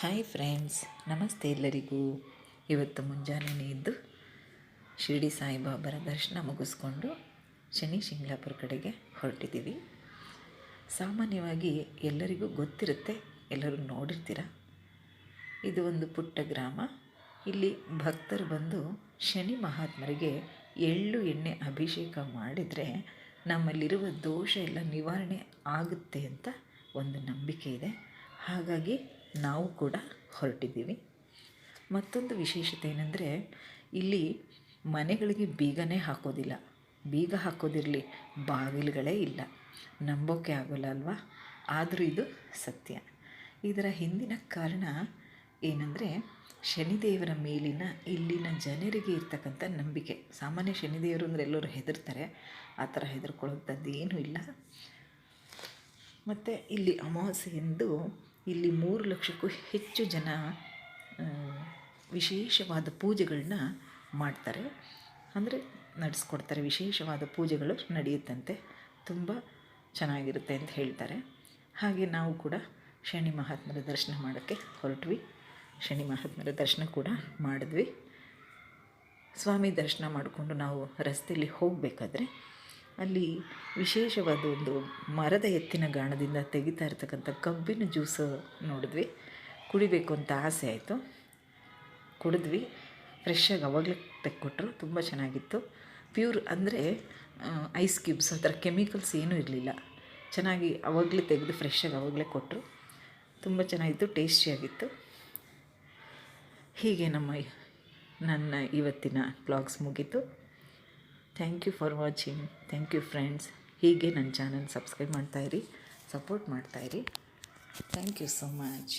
Hi friends, ನಮಸ್ತೆ ಎಲ್ಲರಿಗೂ. ಇವತ್ತು ಮುಂಜಾನೆ ಇದ್ದು ಶಿರಡಿ ಸಾಯಿಬಾಬರ ದರ್ಶನ ಮುಗಿಸ್ಕೊಂಡು ಶನಿ ಶಿಂಗ್ಲಾಪುರ ಕಡೆಗೆ ಹೊರಟಿದ್ದೀವಿ. ಸಾಮಾನ್ಯವಾಗಿ ಎಲ್ಲರಿಗೂ ಗೊತ್ತಿರುತ್ತೆ, ಎಲ್ಲರೂ ನೋಡಿರ್ತೀರ? ಇದು ಒಂದು ಪುಟ್ಟ ಗ್ರಾಮ. ಇಲ್ಲಿ ಭಕ್ತರು ಬಂದು ಶನಿ ಮಹಾತ್ಮರಿಗೆ ಎಳ್ಳು ಎಣ್ಣೆ ಅಭಿಷೇಕ ಮಾಡಿದರೆ ನಮ್ಮಲ್ಲಿರುವ ದೋಷ ಎಲ್ಲ ನಿವಾರಣೆ ಆಗುತ್ತೆ ಅಂತ ಒಂದು ನಂಬಿಕೆ ಇದೆ. ಹಾಗಾಗಿ ನಾವು ಕೂಡ ಹೊರಟಿದ್ದೀವಿ. ಮತ್ತೊಂದು ವಿಶೇಷತೆ ಏನಂದರೆ, ಇಲ್ಲಿ ಮನೆಗಳಿಗೆ ಬೀಗನೇ ಹಾಕೋದಿಲ್ಲ. ಬೀಗ ಹಾಕೋದಿರಲಿ, ಬಾಗಿಲುಗಳೇ ಇಲ್ಲ. ನಂಬೋಕೆ ಆಗೋಲ್ಲ ಅಲ್ವಾ? ಆದರೂ ಇದು ಸತ್ಯ. ಇದರ ಹಿಂದಿನ ಕಾರಣ ಏನಂದರೆ, ಶನಿದೇವರ ಮೇಲಿನ, ಇಲ್ಲಿನ ಜನರಿಗೆ ಇರ್ತಕ್ಕಂಥ ನಂಬಿಕೆ. ಸಾಮಾನ್ಯ ಶನಿದೇವರು ಅಂದರೆ ಎಲ್ಲರೂ ಹೆದರ್ತಾರೆ. ಆ ಥರ ಹೆದರ್ಕೊಳ್ಳೋಂಥದ್ದು ಏನೂ ಇಲ್ಲ. ಮತ್ತು ಇಲ್ಲಿ ಅಮಾವಾಸ್ಯೆಯಂದು ಇಲ್ಲಿ ಮೂರು ಲಕ್ಷಕ್ಕೂ ಹೆಚ್ಚು ಜನ ವಿಶೇಷವಾದ ಪೂಜೆಗಳನ್ನ ಮಾಡ್ತಾರೆ. ಅಂದರೆ ನಡೆಸ್ಕೊಡ್ತಾರೆ. ವಿಶೇಷವಾದ ಪೂಜೆಗಳು ನಡೆಯುತ್ತಂತೆ. ತುಂಬ ಚೆನ್ನಾಗಿರುತ್ತೆ ಅಂತ ಹೇಳ್ತಾರೆ. ಹಾಗೆ ನಾವು ಕೂಡ ಶನಿ ಮಹಾತ್ಮರ ದರ್ಶನ ಮಾಡೋಕ್ಕೆ ಹೊರಟ್ವಿ. ಶನಿ ಮಹಾತ್ಮರ ದರ್ಶನ ಕೂಡ ಮಾಡಿದ್ವಿ. ಸ್ವಾಮಿ ದರ್ಶನ ಮಾಡಿಕೊಂಡು ನಾವು ರಸ್ತೆಯಲ್ಲಿ ಹೋಗಬೇಕಾದ್ರೆ ಅಲ್ಲಿ ವಿಶೇಷವಾದ ಒಂದು ಮರದ ಎತ್ತಿನ ಗಾಣದಿಂದ ತೆಗಿತಾ ಇರ್ತಕ್ಕಂಥ ಕಬ್ಬಿನ ಜ್ಯೂಸು ನೋಡಿದ್ವಿ. ಕುಡಿಬೇಕು ಅಂತ ಆಸೆ ಆಯಿತು. ಕುಡಿದ್ವಿ. ಫ್ರೆಶ್ಶಾಗಿ ಅವಾಗಲೇ ತೆಕ್ಕೊಟ್ರು. ತುಂಬ ಚೆನ್ನಾಗಿತ್ತು. ಪ್ಯೂರ್ ಅಂದರೆ ಐಸ್ ಕ್ಯೂಬ್ಸ್ ಆ ಥರ ಕೆಮಿಕಲ್ಸ್ ಏನೂ ಇರಲಿಲ್ಲ. ಚೆನ್ನಾಗಿ ಅವಾಗಲೇ ತೆಗೆದು ಫ್ರೆಶ್ಶಾಗಿ ಅವಾಗಲೇ ಕೊಟ್ಟರು ತುಂಬ ಚೆನ್ನಾಗಿತ್ತು ಟೇಸ್ಟಿಯಾಗಿತ್ತು ಹೀಗೆ ನಮ್ಮ ನನ್ನ ಇವತ್ತಿನ ಬ್ಲಾಗ್ಸ್ ಮುಗೀತು. Thank you for watching thank you friends ಹೀಗೆ ನನ್ನ ಚಾನಲ್ ಸಬ್ಸ್ಕ್ರೈಬ್ ಮಾಡ್ತಾಯಿರಿ ಸಪೋರ್ಟ್ ಮಾಡ್ತಾಯಿರಿ ಥ್ಯಾಂಕ್ ಯು ಸೋ ಮಚ್